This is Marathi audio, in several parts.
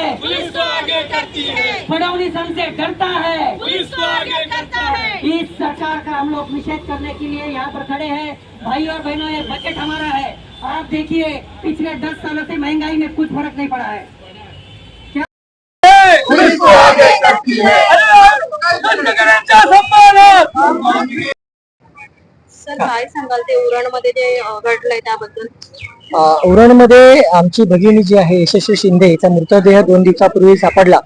है। पुलिस को आगे करती है। फड़ौनी संघ से डरता है। पुलिस को आगे करता है। इस सरकार का हम लोग निषेध करने के लिए यहाँ पर खड़े हैं। भाई और बहनों ये बजट हमारा है। आप देखिए पिछले दस सालों से महँगाई में कुछ फ़र्क नहीं पड़ा है। क्या पुलिस को आगे करती है। सर काय सांगाल ते उरणमध्ये जे घडलंय त्याबद्दल? उरणमध्ये आमची भगिनी जी आहे यशस्वी शिंदे हिचा मृतदेह दोन दिवसापूर्वी सापडला.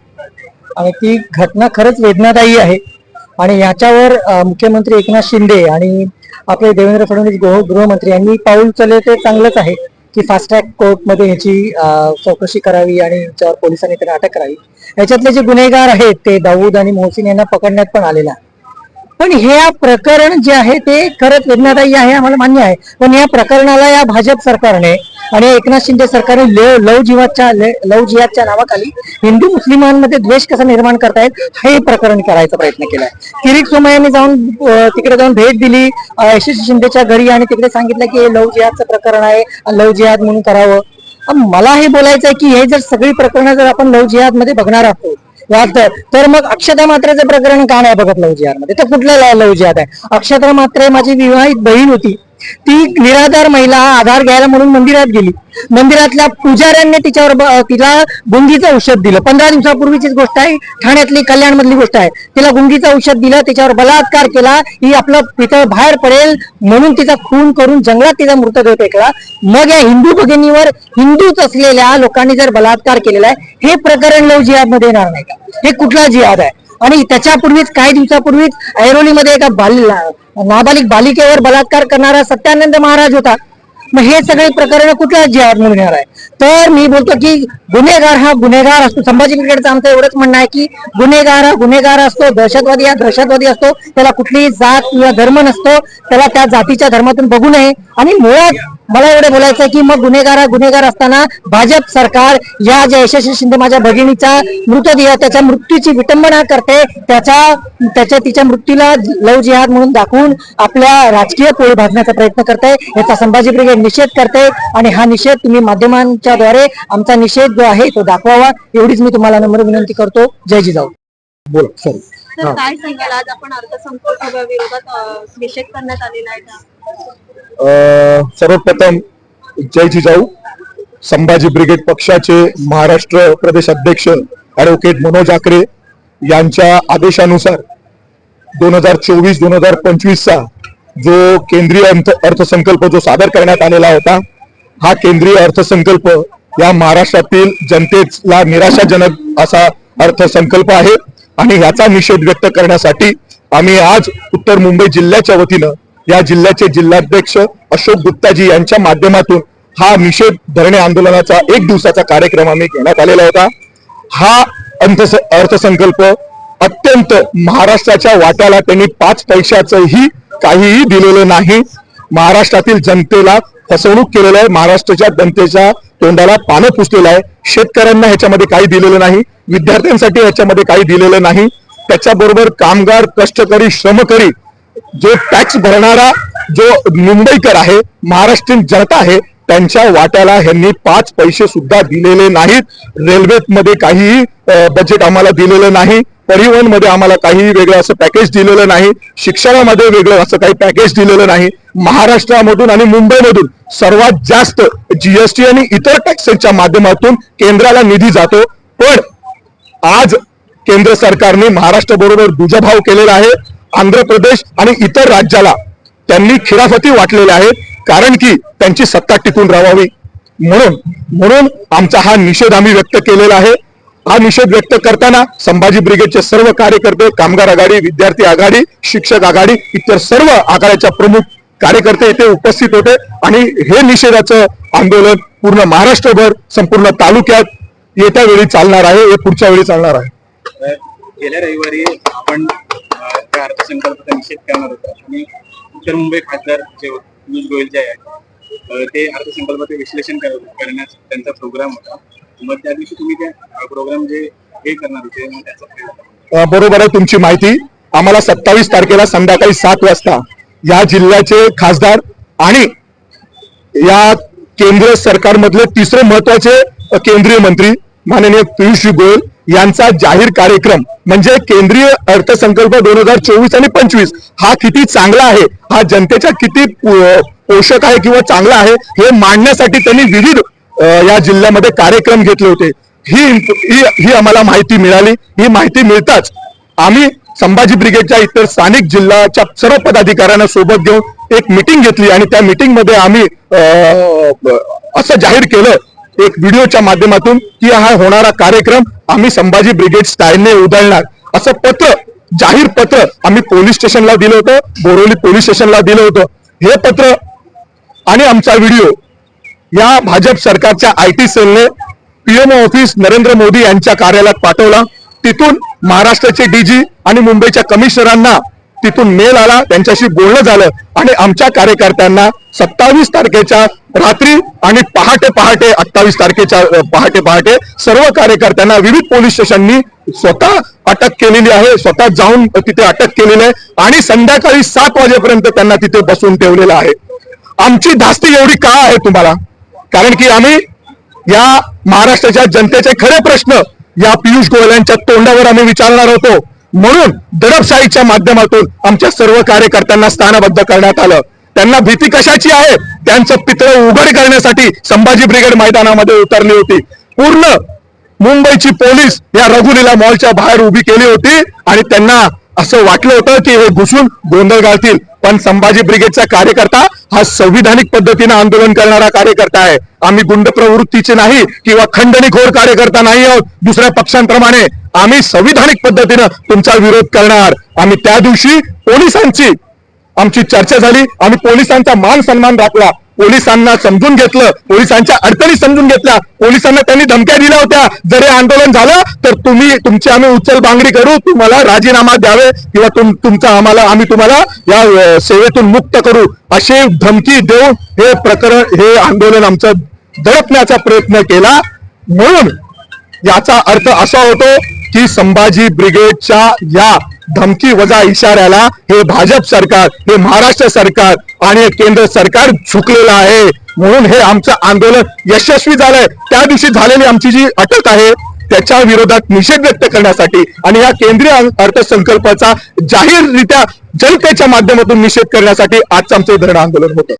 आणि ती घटना खरंच वेदनादायी आहे. आणि याच्यावर मुख्यमंत्री एकनाथ शिंदे आणि आपले देवेंद्र फडणवीस गृह गृहमंत्री यांनी पाऊल उचलले ते चांगलंच आहे. की फास्ट ट्रॅक कोर्टमध्ये ह्याची चौकशी करावी आणि याच्यावर पोलिसांनी त्यांना अटक करावी. याच्यातले जे गुन्हेगार आहेत ते दाऊद आणि मोहसिन यांना पकडण्यात पण आलेला पण हे प्रकरण जे आहे ते खरंच वेदनादायी आहे आम्हाला मान्य आहे. पण या प्रकरणाला या भाजप सरकारने आणि एकनाथ शिंदे सरकारने लव लव जिहादच्या लव जिहादच्या नावाखाली हिंदू मुस्लिमांमध्ये द्वेष कसा निर्माण करतायत हे प्रकरण करायचा प्रयत्न केलाय. किरीट सोमयाने जाऊन तिकडे जाऊन भेट दिली. यशस्वी शिंदेच्या घरी आणि तिकडे सांगितलं की हे लव जिहादचं प्रकरण आहे लव जिहाद म्हणून करावं. मला हे बोलायचं आहे की हे जर सगळी प्रकरणं जर आपण लव जिहादमध्ये बघणार आहोत वाटतं. तर मग अक्षता मात्रेचं प्रकरण का नाही बघत लव तर कुठल्या लव जिहाद आहे? अक्षता मात्रे माझी विवाहित बहीण होती. ती निराधार महिला आधार घ्यायला म्हणून मंदिरात गेली. मंदिरातल्या पुजाऱ्यांनी तिच्यावर तिला गुंगीचं औषध दिलं. पंधरा दिवसापूर्वीचीच गोष्ट आहे. ठाण्यातली कल्याण मधली गोष्ट आहे. तिला गुंगीचं औषध दिलं तिच्यावर बलात्कार केला ही आपलं पितळ बाहेर पडेल म्हणून तिचा खून करून जंगलात तिचा मृतदेह फेकला. मग या हिंदू भगिनीवर हिंदूच असलेल्या लोकांनी जर बलात्कार केलेला आहे हे प्रकरण लव जिहादमध्ये येणार नाही का? हे कुठला जिहाद आहे? आणि त्याच्यापूर्वीच काही दिवसापूर्वीच ऐरोलीमध्ये एका बाल नाबालिक बालिकेवर बलात्कार करणारा सत्यानंद महाराज होता. मग हे सगळे प्रकरण कुठल्या जिहाद म्हणून येणार आहे? तर मी बोलतो की गुन्हेगार हा गुन्हेगार असतो. संभाजी ब्रिगेडचं आमचं एवढंच म्हणणं आहे की गुन्हेगार हा गुन्हेगार असतो. दहशतवादी हा दहशतवादी असतो. त्याला कुठलीही जात किंवा धर्म नसतो. त्याला त्या जातीच्या धर्मातून बघू नये. आणि मुळात मला एवढं बोलायचं आहे की मग गुन्हेगार हा गुन्हेगार असताना भाजप सरकार या ज्या यशस्वी शिंदे माझ्या भगिनीचा मृतदेह त्याच्या मृत्यूची विटंबना करते त्याचा त्याच्या तिच्या मृत्यूला लव जिहाद म्हणून दाखवून आपल्या राजकीय पोळी भाजण्याचा प्रयत्न करते याचा संभाजी ब्रिगेड निषेध करते आणि हा निषेध तुम्ही माध्यमांच्या द्वारे आमचा निषेध जो आहे तो दाखवावा एवढीच मी तुम्हाला नम्र विनंती करतो. जय जिजाऊ. बोल सॉरी तर काय सांगाल? आज आपण निषेध करण्यात आलेला आहे सर्वप्रथम जय जिजाऊ संभाजी ब्रिगेड पक्षाचे महाराष्ट्र प्रदेश अध्यक्ष ऍडव्होकेट मनोज आकरे यांच्या आदेशानुसार दोन हजार चोवीस दोन हजार पंचवीसचा जो केंद्रीय अर्थ- अर्थसंकल्प जो सादर करण्यात आलेला होता हा केंद्रीय अर्थसंकल्प या महाराष्ट्रातील जनतेला निराशाजनक असा अर्थसंकल्प आहे. आणि याचा निषेध व्यक्त करण्यासाठी आम्ही आज उत्तर मुंबई जिल्ह्याच्या वतीनं या जिल्ह्याचे जिल्हाध्यक्ष अशोक गुप्ताजी यांच्या माध्यमातून हा निषेध धरणे आंदोलनाचा एक दिवसाचा कार्यक्रम आम्ही घेण्यात आलेला होता. हा अंत अर्थसंकल्प अत्यंत महाराष्ट्राच्या वाट्याला त्यांनी पाच पैशाचंही काहीही दिलेलं नाही. महाराष्ट्रातील जनतेला फसवणूक केलेलं आहे. महाराष्ट्राच्या जनतेच्या तोंडाला पानं पुसलेलं आहे. शेतकऱ्यांना ह्याच्यामध्ये काही दिलेलं नाही. विद्यार्थ्यांसाठी याच्यामध्ये काही दिलेलं नाही. त्याच्याबरोबर कामगार कष्टकरी श्रमकरी जो टॅक्स भरणारा जो मुंबईकर आहे महाराष्ट्रीयन जनता आहे त्यांच्या वाट्याला ह्यांनी पाच पैसे सुद्धा दिलेले नाहीत. रेल्वेमध्ये काहीही बजेट आम्हाला दिलेलं नाही. परिवहनमध्ये आम्हाला काही वेगळं असं पॅकेज दिलेलं नाही. शिक्षणामध्ये वेगळं असं काही पॅकेज दिलेलं नाही. महाराष्ट्रामधून आणि मुंबईमधून सर्वात जास्त जीएसटी आणि इतर टॅक्सेसच्या माध्यमातून केंद्राला निधी जातो. पण आज केंद्र सरकारने महाराष्ट्र बरोबर दुजाभाव केलेला आहे आंध्र प्रदेश आणि इतर राज्याला त्यांनी खिराफती वाटलेल्या आहेत कारण की त्यांची सत्ता टिकून राहावी. म्हणून म्हणून आमचा हा निषेध आम्ही व्यक्त केलेला आहे. हा निषेध व्यक्त करताना संभाजी ब्रिगेडचे सर्व कार्यकर्ते कामगार आघाडी विद्यार्थी आघाडी शिक्षक आघाडी इतर सर्व आघाड्याच्या प्रमुख कार्यकर्ते इथे उपस्थित होते. आणि हे निषेधाचं आंदोलन पूर्ण महाराष्ट्रभर संपूर्ण तालुक्यात येत्या वेळी चालणार आहे हे पुढच्या वेळी चालणार आहे. गेल्या रविवारी आपण त्या अर्थसंकल्पाचा निषेध करणार होतो. आणि उत्तर मुंबई खासदार जे पियुष गोयल जे आहेत ते अर्थसंकल्पाचे विश्लेषण कर- करण्याचा त्यांचा प्रोग्राम होता. मग त्या दिवशी तुम्ही त्या प्रोग्राम जे हे करणार होते मग त्याचा बरोबर आहे तुमची माहिती. आम्हाला सत्तावीस तारखेला संध्याकाळी सात वाजता या जिल्ह्याचे खासदार आणि या केंद्र सरकारमधले तिसरे महत्त्वाचे केंद्रीय मंत्री माननीय पियुष गोयल यांचा जाहीर कार्यक्रम म्हणजे केंद्रीय अर्थसंकल्प दोन हजार चोवीस आणि पंचवीस हा किती चांगला आहे? हा जनतेच्या किती पोषक आहे किंवा चांगला आहे हे मांडण्यासाठी त्यांनी विविध या जिल्ह्यामध्ये कार्यक्रम घेतले होते. ही ही ही आम्हाला माहिती मिळाली. ही माहिती मिळताच आम्ही संभाजी ब्रिगेडच्या इतर स्थानिक जिल्ह्याच्या सर्व पदाधिकाऱ्यांना सोबत घेऊन एक मिटिंग घेतली आणि त्या मिटिंगमध्ये आम्ही असं जाहीर केलं. एक व्हिडिओच्या माध्यमातून की हा होणारा कार्यक्रम आम्ही संभाजी ब्रिगेड स्टाईलने उधळणार. असं पत्र जाहीर पत्र आम्ही पोलीस स्टेशनला दिलं होतं बोरोली पोलीस स्टेशनला दिलं होतं. हे पत्र आणि आमचा व्हिडिओ या भाजप सरकारच्या आय टी सेलने पीएमओ ऑफिस नरेंद्र मोदी यांच्या कार्यालयात पाठवला. तिथून महाराष्ट्राचे डीजी आणि मुंबईच्या कमिशनरांना तिथून मेल आला त्यांच्याशी बोलणं झालं आणि आमच्या कार्यकर्त्यांना सत्तावीस तारखेच्या रात्री आणि पहाटे पहाटे अठ्ठावीस तारखेच्या पहाटे पहाटे सर्व कार्यकर्त्यांना विविध पोलीस स्टेशननी स्वतः अटक केलेली आहे स्वतः जाऊन तिथे अटक केलेली आहे आणि संध्याकाळी सात वाजेपर्यंत त्यांना तिथे बसून ठेवलेलं आहे. आमची धास्ती एवढी का आहे तुम्हाला? कारण की आम्ही या महाराष्ट्राच्या जनतेचे खरे प्रश्न या पियुष गोयल यांच्या तोंडावर आम्ही विचारणार होतो. म्हणून दडपशाहीच्या माध्यमातून आमच्या सर्व कार्यकर्त्यांना स्थानबद्ध करण्यात आलं. त्यांना भीती कशाची आहे? त्यांचं पितळ उघड करण्यासाठी संभाजी ब्रिगेड मैदानामध्ये उतरली होती. पूर्ण मुंबईची पोलीस या रघुलीला मॉलच्या बाहेर उभी केली होती आणि त्यांना असं वाटलं होतं की हे घुसून गोंधळ घालतील. पण संभाजी ब्रिगेडचा कार्यकर्ता हा संविधानिक पद्धतीने आंदोलन करणारा कार्यकर्ता आहे. आम्ही गुंड प्रवृत्तीचे नाही किंवा खंडणीखोर कार्यकर्ता नाही आहोत. दुसऱ्या पक्षांप्रमाणे आम्ही संविधानिक पद्धतीनं तुमचा विरोध करणार. आम्ही त्या दिवशी पोलिसांची आमची चर्चा झाली. आम्ही पोलिसांचा मान सन्मान राखला पोलिसांना समजून घेतलं पोलिसांच्या अडचणी समजून घेतल्या पोलिसांना त्यांनी धमक्या दिल्या होत्या. जर हे आंदोलन झालं तर तुम्ही तुमची आम्ही उचल बांगडी करू तुम्हाला राजीनामा द्यावे किंवा तुम तुमचा आम्हाला आम्ही तुम्हाला या सेवेतून मुक्त करू. अशी धमकी देऊन हे प्रकरण हे आंदोलन आमचं दडपण्याचा प्रयत्न केला. म्हणून याचा अर्थ असा होतो की संभाजी ब्रिगेडच्या या धमकी वजा इशाऱ्याला हे भाजप सरकार हे महाराष्ट्र सरकार आणि केंद्र सरकार झुकलेलं आहे. म्हणून हे आमचं आंदोलन यशस्वी झालंय. त्या दिवशी झालेली आमची जी अटक आहे त्याच्या विरोधात निषेध व्यक्त करण्यासाठी आणि या केंद्रीय अर्थसंकल्पाचा जाहीररित्या जनतेच्या माध्यमातून निषेध करण्यासाठी आजचं आमचं धरण आंदोलन होतं.